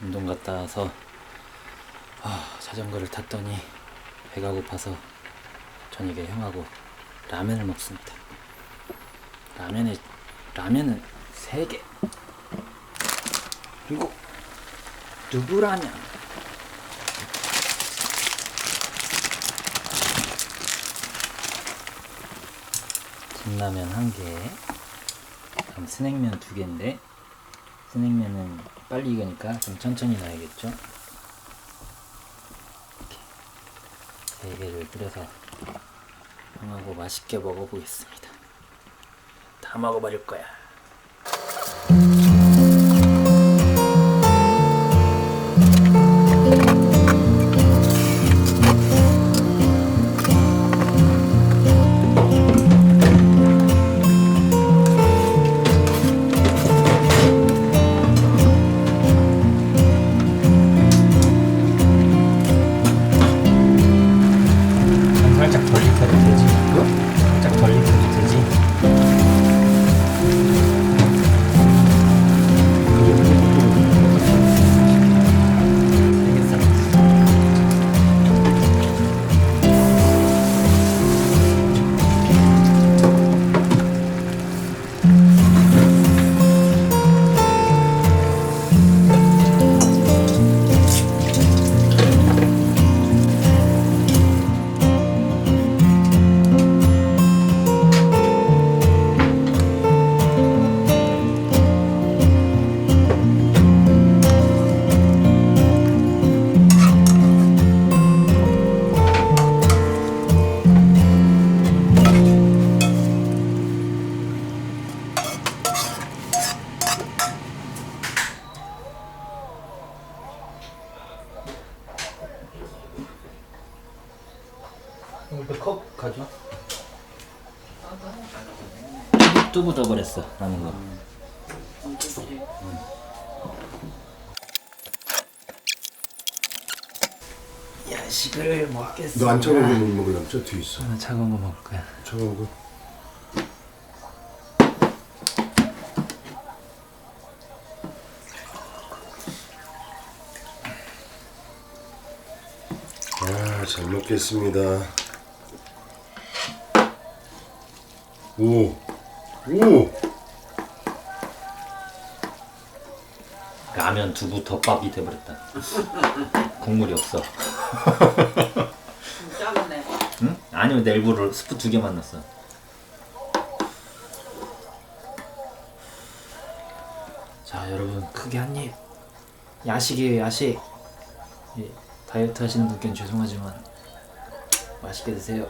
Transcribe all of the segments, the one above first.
운동 갔다 와서 아, 자전거를 탔더니 배가 고파서 저녁에 형하고 라면을 먹습니다. 라면에 라면은 세 개. 그리고 누구라면 진라면 한 개. 그럼 스낵면 두 개인데 스낵면은 빨리 익으니까 좀 천천히? 이렇게 세 개를 뿌려서 형하고 맛있게 먹어보겠습니다. 다 먹어버릴 거야. 또 묻어버렸어 남은 거. 야식을 먹겠어. 너안 차가운 거못 먹으려면 저 뒤에 있어. 나 차가운 거 먹을 거야. 차가운 거. 아, 잘 먹겠습니다. 오, 오, 라면 두부 덮밥이 돼버렸다. 국물이 없어. 작은데. 응? 아니면 내 일부러 스프 두 개만 넣었어. 자 여러분 크게 한 입. 야식이에요 야식. 예, 다이어트 하시는 분께는 죄송하지만 맛있게 드세요.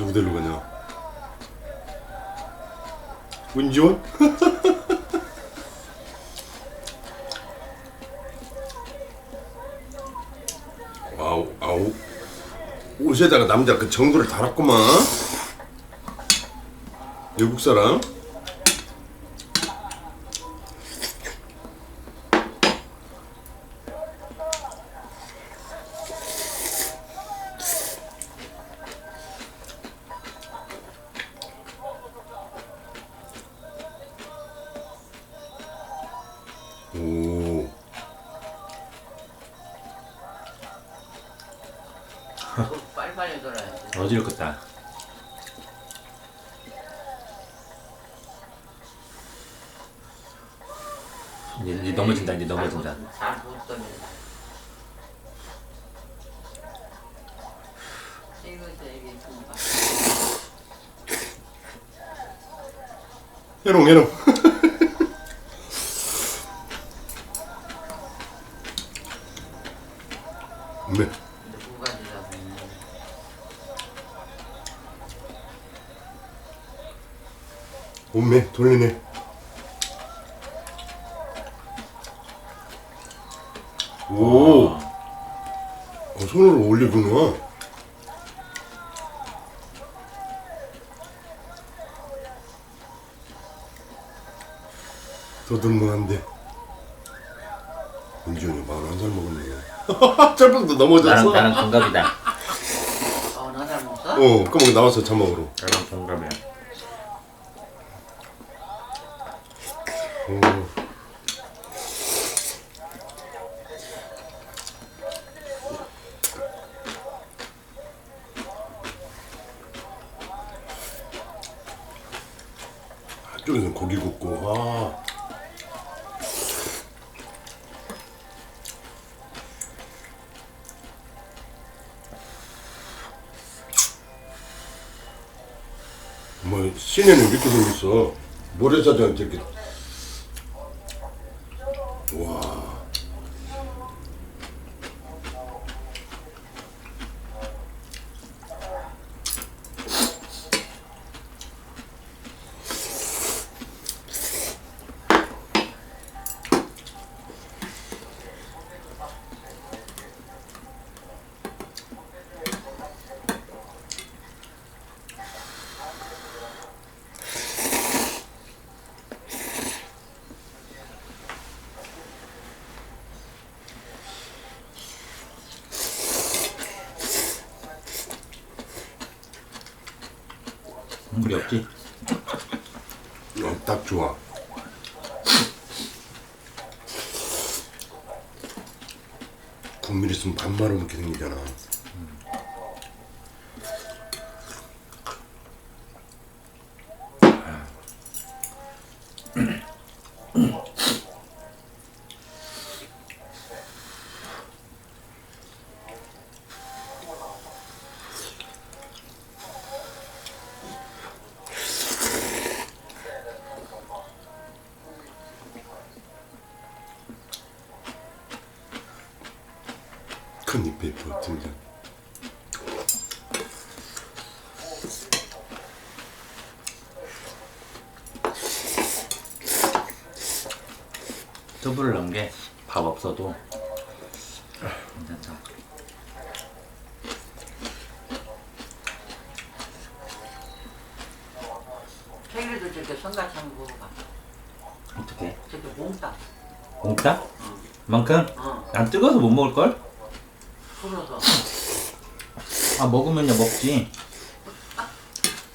누구 데리러 가냐? 은지원? 와우, 아우. 옷에다가 남자 그 정도를 달았구만. 외국 사람? 돌아야지. 어지럽겠다. 이제, 이제 넘어진다 이제 넘어진다. 잘못. 이거 되게. 해롱, 해롱. 네. 몸매 돌리네. 오. 어, 손으로 올리구나. 더듬무한데 은지훈이 41살 먹었네. 철봉도 넘어졌어. 나랑 나랑 동갑이다. 어, 나잘 먹어? 어, 그럼 나와서 자 먹으러. 나랑 동갑. 한쪽에서는 고기 굽고. 아. 뭐 시내는 이렇게 생겼어. 모래사장 이렇게 와 물이 없지? 어, 딱 좋아 국물 있으면 밥 말아 먹게 생기잖아 큰 잎에 버틴다 두부를 넣은 게 밥 없어도 괜찮다. 케이크도 저렇게 손같이 한번 먹어봐. 어떻게? 저렇게 몽땅. 몽따? 만큼? 어, 난 뜨거워서 못 먹을 걸? 아 먹으면요 먹지.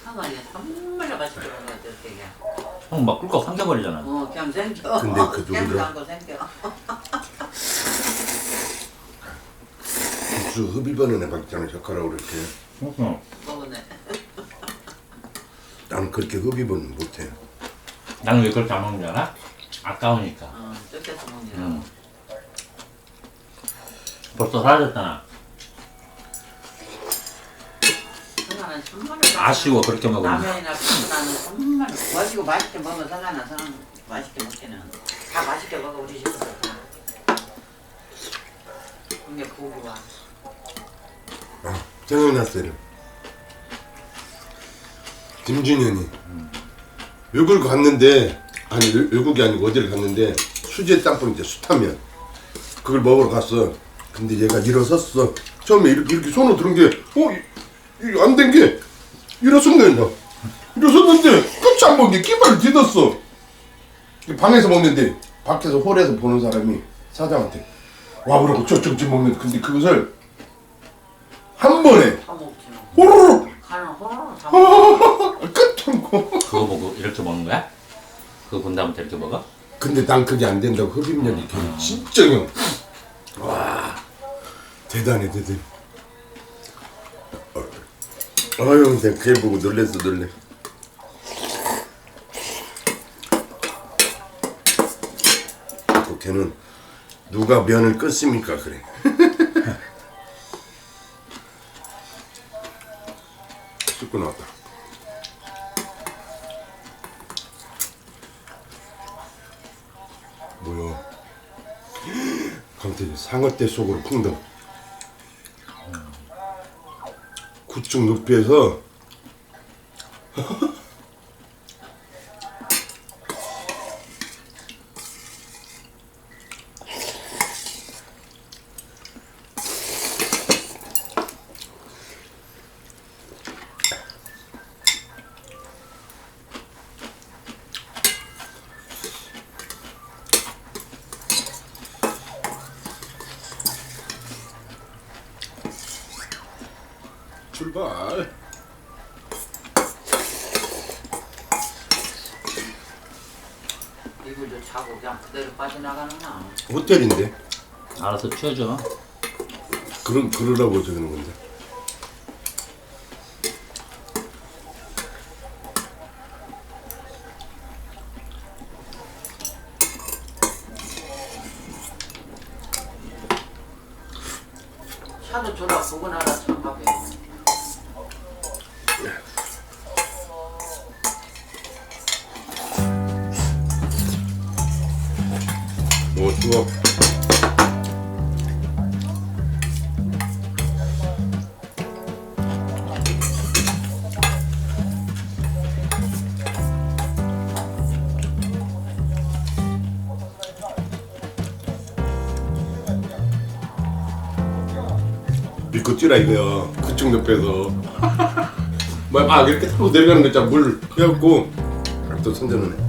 상관이야. 정말로 맛있게 먹어야 돼, 어떻게. 형막 꿀꺽 삼켜버리잖아. 어, 그냥 생겨. 근데 그 생겨. 국수 흡입하는 애 박잖아 젓가락으로 이렇게 응. 먹었네. 나는 그렇게 흡입은 못해 나는 왜 그렇게 안 먹는 줄 알아? 아까우니까. 어, 뜯겨서 먹느라고. 응. 벌써 사라졌잖아. 아쉬워 그렇게 먹으면. 라면이나 푸드나는 정말 멋지고 맛있게 먹으면 상관은 상관 맛있게 먹기는 다 맛있게 먹어 우리 집에서 다. 그게 고기와 아, 생각났어요. 김준현이. 외국을 갔는데 아니 외- 외국이 아니고 어디를 갔는데 수제 땅콩 이제 숯하면. 그걸 먹으러 갔어 근데 얘가 일어섰어 처음에 이렇게, 이렇게 손으로 들은 게 어 안 된 게 일어선 거야 일어섰는데 끝이 안 먹게 끼발을 뒤졌어 방에서 먹는데 밖에서 홀에서 보는 사람이 사장한테 와보라고 저쪽 집 먹는데 근데 그것을 한 번에 먹지 뭐. 호로록 가는 호로록 사 먹어. 끝통고 그거 보고 이렇게 먹는 거야? 그거 본 다음부터 이렇게 먹어? 근데 난 그게 안 된다고 흡입력이 걔 진짜 형. 와 대단해 대단. 아유 내가 걔 보고 놀랬어 놀래. 또 걔는 누가 면을 껐습니까 그래. 씻고 나왔다. 뭐야? 강태기 상어떼 속으로 풍덩. 구축 높이에서 제발. 이불도 자고 그냥 그대로 빠져나가는구나. 호텔인데 알아서 치워줘. 그런 그러라고 저러는 건데. 차도 졸라 보고 나라 참가 게. 뭐 추워. 믿고 뛰라 이거야. 그쪽 옆에서. 막, 막 이렇게 타고 내려가는 거 있잖아. 물 해갖고. 또 선전을 해.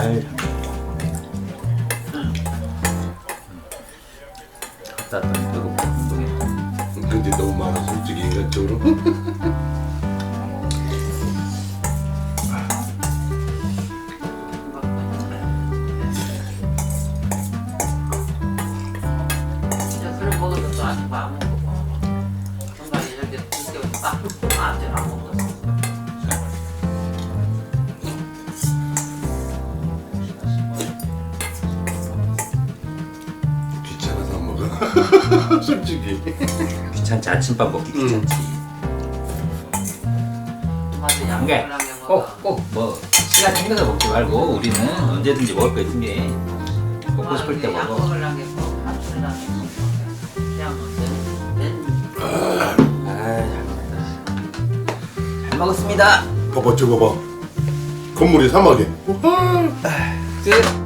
아이. 갔다 왔더니 배고파. 근데 너무 많아 솔직히 인간적으로 솔직히 귀찮지 아침밥 먹기 귀찮지. 맞아 게 양념하게 먹어. 꼭꼭 뭐 시간 생겨서 먹지 말고 우리는 언제든지 먹을 거 있는 게 먹고 싶을 때 먹어. 양념을. 밥술을. 그냥 는 아잘 먹었다. 잘 먹었습니다. 봐봐 저거 봐 건물이 사막에 끝.